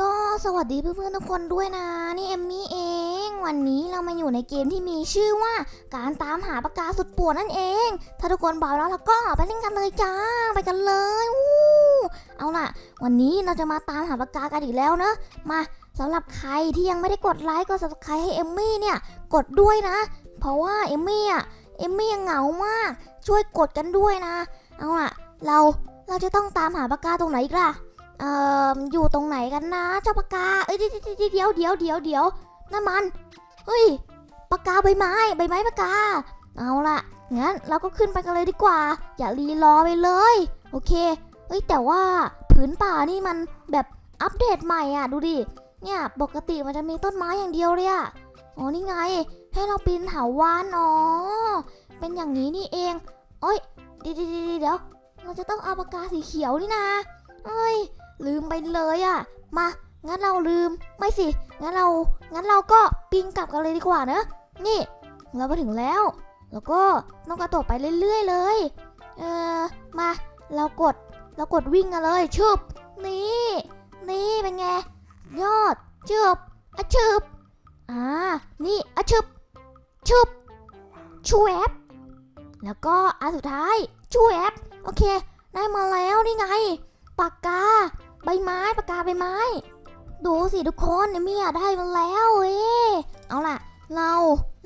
ก็สวัสดีเพื่อนๆทุกคนด้วยนะ นี่เอมมี่เอง วันนี้เรามาอยู่ในเกมที่มีชื่อว่าการตามหาปากกาสุดปวดนั่นเอง ถ้าทุกคนเบาแล้วเราก็ไปเล่นกันเลยจ้าไปกันเลยอู้เอาล่ะ วันนี้เราจะมาตามหาปากกากันอีกแล้วเนอะมาสำหรับใครที่ยังไม่ได้กดไลค์กด subscribe ให้เอมมี่เนี่ยกดด้วยนะ เพราะว่าเอมมี่อะเอมมี่ยังเหงามาก ช่วยกดกันด้วยนะ เอาล่ะ เราเราจะต้องตามหาปากกาตรงไหนอีกล่ะ เอ่ออยู่ตรงไหนกันนะ เจ้าปากกา เอ้ยเดี๋ยวเดี๋ยวเดี๋ยวเดี๋ยวเดี๋ยวนั่นมัน เฮ้ยปากกาใบไม้ ใบไม้ปากกา เอาล่ะ งั้นเราก็ขึ้นไปกันเลยดีกว่า อย่ารีรอไปเลย โอเค เฮ้ยแต่ว่าผืนป่านี่มันแบบอัปเดตใหม่อะ ดูดิ เนี่ยปกติมันจะมีต้นไม้อย่างเดียวเลยอะ อ๋อนี่ไง ให้เราปีนเถาวันอ๋อ เป็นอย่างนี้นี่เองเอ้ยเดี๋ยวเดี๋ยวเดี๋ยวเดี๋ยวเราจะต้องเอาปากกาสีเขียวนี่นะเอ้ย ลืมไปเลยอะ่ะ มา งั้นเราลืม ไม่สิ งั้นเรา งั้นเราก็ปีนกลับกันเลยดีกว่าเนอะนี่ เราไปถึงแล้ว แล้วก็ต้องกระโดดไปเรื่อย ๆ เลย เออมา เรากด เรากดวิ่งกันเลยชึบ นี่ นี่เป็นไง ยอดชึบอะชึบอ่า นี่อะชึบชึบชูแอปแล้วก็อันสุดท้ายชูแอปโอเค ได้มาแล้วนี่ไง ปากกา ใบไม้ปากกาใบไม้ ดูสิทุกคนเอมี่ได้มาแล้วเอ้เอาล่ะ เรา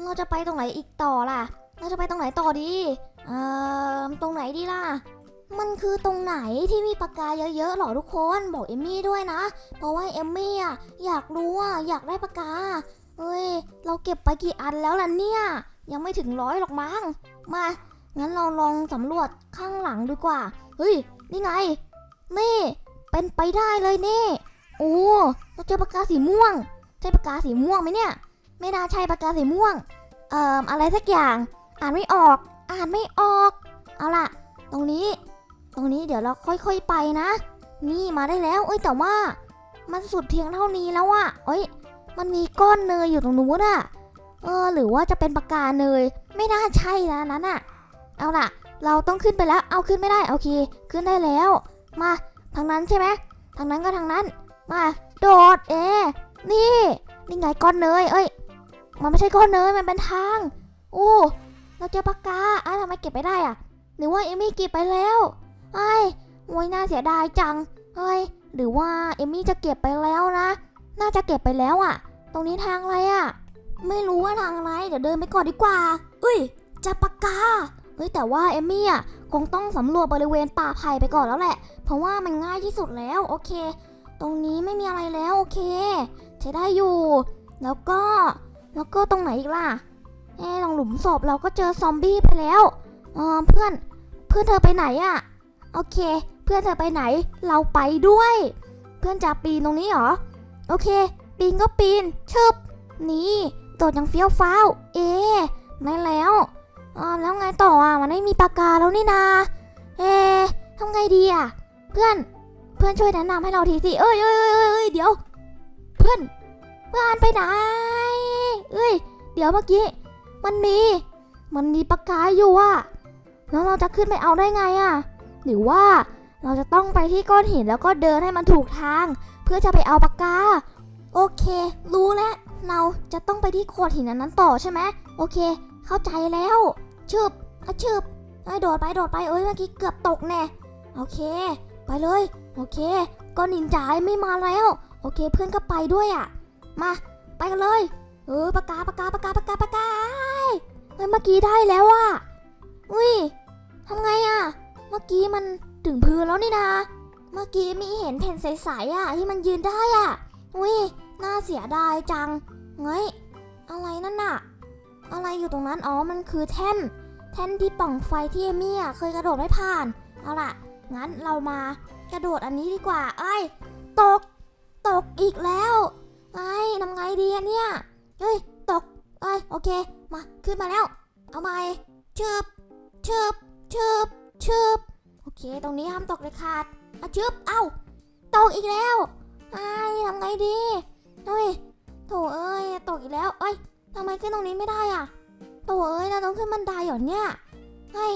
เราจะไปตรงไหนอีกต่อล่ะ เราจะไปตรงไหนต่อดีเอ่อตรงไหนดีล่ะ มันคือตรงไหนที่มีปากกาเยอะๆหรอทุกคนบอกเอมี่ด้วยนะ เพราะว่าเอมี่อะอยากรู้อะอยากได้ปากกาเอ้ย เราเก็บไปกี่อันแล้วล่ะเนี่ย ยังไม่ถึงร้อยหรอกมั้ง มา งั้นเราลองสำรวจข้างหลังดีกว่า เฮ้ย นี่ไง นี่ เป็นไปได้เลยเนี่โอ้เราเจอปากกาสีม่วง ใช่ปากกาสีม่วงไหมเนี่ย ไม่น่าใช่ปากกาสีม่วง เอ่ออะไรสักอย่าง อ่านไม่ออก อ่านไม่ออก เอาล่ะ ตรงนี้ ตรงนี้เดี๋ยวเราค่อยๆไปนะ นี่มาได้แล้ว เอ้ยแต่ว่า มันสุดเพียงเท่านี้แล้วอะเอ้ย มันมีก้อนเนยอยู่ตรงนู้นอะเออ หรือว่าจะเป็นปากกาเนย ไม่น่าใช่นะนั้นอะเอาล่ะ เราต้องขึ้นไปแล้ว เอาขึ้นไม่ได้ โอเค ขึ้นได้แล้ว มา ทางนั้นใช่ไหมทางนั้นก็ทางนั้น มาโดดเอ นี่นี่ไงก้อนเนยเอ้ย มันไม่ใช่ก้อนเนยมันเป็นทางโอ้เราเจอปากกาอ้าวทำไมเก็บไปได้อะหรือว่าเอมี่เก็บไปแล้วไอ้โวยน่าเสียดายจังเฮ้ยหรือว่าเอมี่จะเก็บไปแล้วนะ น่าจะเก็บไปแล้วอะตรงนี้ทางอะไรอะไม่รู้ว่าทางอะไร เดี๋ยวเดินไปก่อนดีกว่า เอ้ยจอปากกา เฮ้ยแต่ว่าเอมมี่อะ คงต้องสำรวจบริเวณป่าไผ่ไปก่อนแล้วแหละ เพราะว่ามันง่ายที่สุดแล้วโอเค ตรงนี้ไม่มีอะไรแล้วโอเคใช้ได้อยู่ แล้วก็แล้วก็ตรงไหนอีกล่ะเอ๊ะตรงหลุมศพเราก็เจอซอมบี้ไปแล้วเออเพื่อนเพื่อนเธอไปไหนอะ่ะโอเค เพื่อนเธอไปไหนเราไปด้วย เพื่อนจะปีนตรงนี้เหรอโอเค ปีนก็ปีนชึบนี่โดดอย่างเฟี้ยวฟ้าวเอ๊ไม่แล้ว อ่าแล้วไงต่ออะมันไม่มีปากกาแล้วนี่นา เอ๊ะทำไงดีอะ เพื่อน เพื่อนช่วยแนะนำให้เราทีสิ เอ้ยเอ้ยเอ้ยเอ้ยเดี๋ยว เพื่อน เพื่อนไปไหน เอ้ย เดี๋ยวเมื่อกี้ มันมี มันมีปากกาอยู่อะ แล้วเราจะขึ้นไปเอาได้ไงอะ หรือว่าเราจะต้องไปที่ก้อนหินแล้วก็เดินให้มันถูกทาง เพื่อจะไปเอาปากกา โอเค รู้แล้ว เราจะต้องไปที่โขดหินนั้นต่อใช่ไหมโอเค เข้าใจแล้วชึบอะชึบไอ้โดดไปโดดไปเอ้ยเมื่อกี้เกือบตกแน่โอเค ไปเลย โอเค ก็นินจายไม่มาแล้ว โอเคเพื่อนก็ไปด้วยอะ มา ไปกันเลย เออปากกาปากกาปากกาปากกาปากกาเฮ้ยเมื่อกี้ได้แล้วอะอุ้ยทำไงอะ เมื่อกี้มันถึงพื้นแล้วนี่นาเมื่อกี้มีเห็นแผ่นใสๆอะที่มันยืนได้อะ อุ้ยน่าเสียดายจังเงยอะไรนั่นน่ะ อะไรอยู่ตรงนั้น อ๋อ มันคือแท่น แท่นที่ป่องไฟที่เอมี่เคยกระโดดไม่ผ่าน เอาล่ะ งั้นเรามากระโดดอันนี้ดีกว่า เอ้ย ตก ตกอีกแล้วไอ้ทำไงดีเนี่ย เฮ้ย ตก เอ้ย โอเค มา ขึ้นมาแล้ว เอาใหม่ชึบชึบชึบชึบโอเค ตรงนี้ห้ามตกเลยขาดอะชึบ เอ้า ตกอีกแล้วไอ้ทำไงดีเฮ้ยโถเอ้ย ตกอีกแล้ว เอ้ย ทำไมขึ้นตรงนี้ไม่ได้อะโถ่เอ้ยเราต้องขึ้นบันไดเหรอเนี่ยเฮ้ย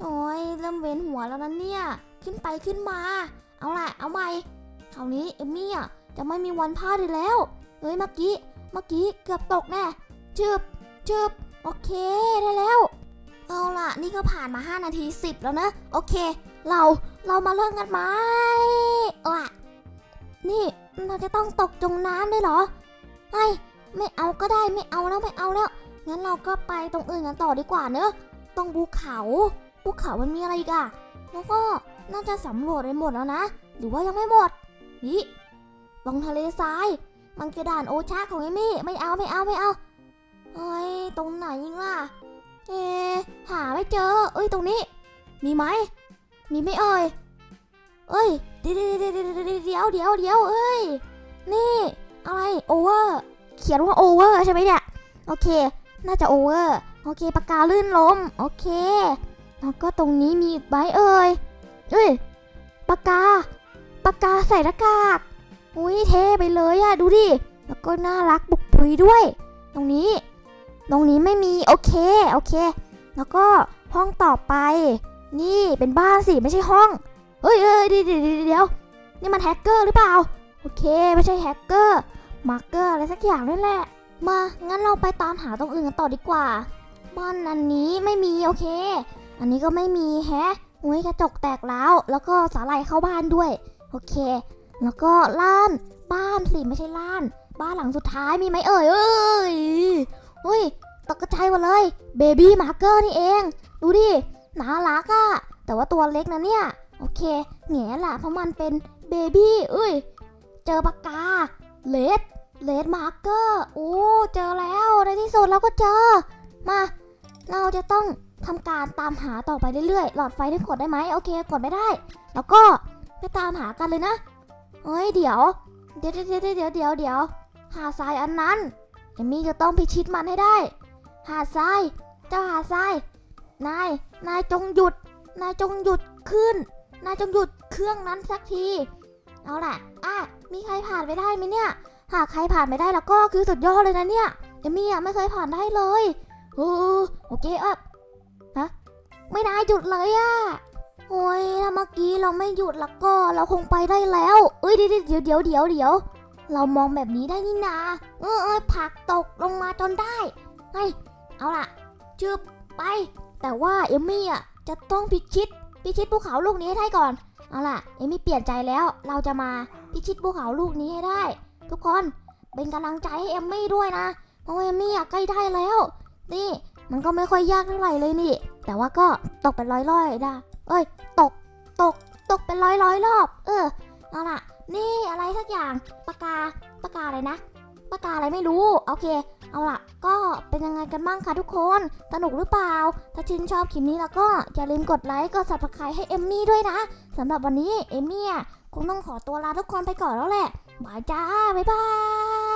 โอ้ยเริ่มเวียนหัวแล้วนะเนี่ย ขึ้นไปขึ้นมา เอาล่ะ เอาใหม่คราวนี้เอมมี่อะจะไม่มีวันพลาดอีกแล้วเฮ้ยเมื่อกี้เมื่อกี้เกือบตกแน่จืบจืบโอเคได้แล้ว เอาล่ะ นี่ก็ผ่านมา 5 นาที 10 แล้วนะ โอเค เราเรามาเริ่มกันไหมอะนี่เราจะต้องตกจงน้ำด้วยเหรอไอ้ ไม่เอาก็ได้ไม่เอาแล้วไม่เอาแล้ว งั้นเราก็ไปตรงอื่นกันต่อดีกว่าเนอะตรงภูเขาภูเขามันมีอะไรอีกอะแล้วก็น่าจะสำรวจไปหมดแล้วนะ หรือว่ายังไม่หมดนี่ตรงทะเลทราย มันกระดานโอชาของเอมี่ไม่เอาไม่เอาไม่เอาเฮ้ยตรงไหนยิงล่ะ เอหาไม่เจอ เอ้ยตรงนี้ มีไหม มีไหม่เอ่ยเอ้ยเดี๋ยวเดี๋ยวเดี๋ยวเดี๋ยวเอ้ย นี่ อะไรโอเวอร์ เขียนว่าโอเวอร์ใช่ไหมเนี่ย โอเค น่าจะโอเวอร์ โอเค ปากกาลื่นล้ม โอเค แล้วก็ตรงนี้มีอีกใบเอ่ยเอ้ย ปากกา ปากกาใส่หน้ากาก อุ้ยเท่ไปเลยอะดูดิ แล้วก็น่ารักบุกปุยด้วย ตรงนี้ ตรงนี้ไม่มี โอเค โอเค แล้วก็ห้องต่อไป นี่เป็นบ้านสิไม่ใช่ห้อง เฮ้ยเอ้ยเดี๋ยวเดี๋ยวเดี๋ยวเดี๋ยวนี่มันแฮกเกอร์หรือเปล่า โอเค ไม่ใช่แฮกเกอร์ มาร์เกอร์อะไรสักอย่างนั่นแหละ มา งั้นเราไปตามหาตรงอื่นกันต่อดีกว่าบ้านอันนี้ไม่มีโอเค อันนี้ก็ไม่มีแฮะอุ้ยกระจกแตกแล้ว แล้วก็สาลายเข้าบ้านด้วย โอเค แล้วก็ล้าน บ้านสิไม่ใช่ล้าน บ้านหลังสุดท้ายมีไหมเอ่ยเอ้ยเฮ้ยตกใจหมดเลยเบบี้มาร์เกอร์นี่เอง ดูดิน่ารักอะแต่ว่าตัวเล็กนะเนี่ย โอเคแง่ละเพราะมันเป็นเบบี้เอ้ย เจอปากกาเลด เลดมาร์เกอร์โอ้เจอแล้วในที่สุดเราก็เจอ มา เราจะต้องทำการตามหาต่อไปเรื่อยๆ หลอดไฟนี่กดได้ไหมโอเค กดไม่ได้ แล้วก็ไปตามหากันเลยนะเฮ้ยเดี๋ยวเดี๋ยวเดี๋ยวเดี๋ยวเดี๋ยวเดี๋ยวหาทรายอันนั้นเอมี่จะต้องพิชิตมันให้ได้ หาทรายเจ้าหาทรายนายนายจงหยุด นายจงหยุดขึ้น นายจงหยุดเครื่องนั้นสักที เอาล่ะอะมีใครผ่านไปได้ไหมเนี่ย หากใครผ่านไปได้แล้วก็คือสุดยอดเลยนะเนี่ยเอมี่อะไม่เคยผ่านได้เลยเออโอเคอะฮะไม่ได้หยุดเลยอะโอ้ยถ้าเมื่อกี้เราไม่หยุดแล้วก็เราคงไปได้แล้วเอ้ยเดี๋ยวเดี๋ยวเดี๋ยวเดี๋ยวเดี๋ยวเรามองแบบนี้ได้นี่นาเออเออผักตกลงมาจนได้ไงเอาล่ะจืบไปแต่ว่าเอมี่อะจะต้องพิชิตพิชิตภูเขาลูกนี้ให้ได้ก่อน เอาล่ะ เอมี่เปลี่ยนใจแล้ว เราจะมาพิชิตภูเขาลูกนี้ให้ได้ ทุกคนเป็นกำลังใจให้เอมมี่ด้วยนะ เพราะเอมมี่อะใกล้ได้แล้ว นี่มันก็ไม่ค่อยยากเท่าไหร่เลยนี่ แต่ว่าก็ตกเป็นร้อยๆได้เอ้ย ตก ตก ตกเป็นร้อยร้อยรอบ เออเอาล่ะ นี่อะไรสักอย่างปากกาปากกาอะไรนะปากกาอะไรไม่รู้ โอเค เอาล่ะ ก็เป็นยังไงกันบ้างคะทุกคน สนุกหรือเปล่า ถ้าชื่นชอบคลิปนี้แล้วก็อย่าลืมกดไลค์ กด subscribe ให้เอมมี่ด้วยนะสำหรับวันนี้เอมมี่คงต้องขอตัวลาทุกคนไปก่อนแล้วแหละ บายจ้า บ๊ายบาย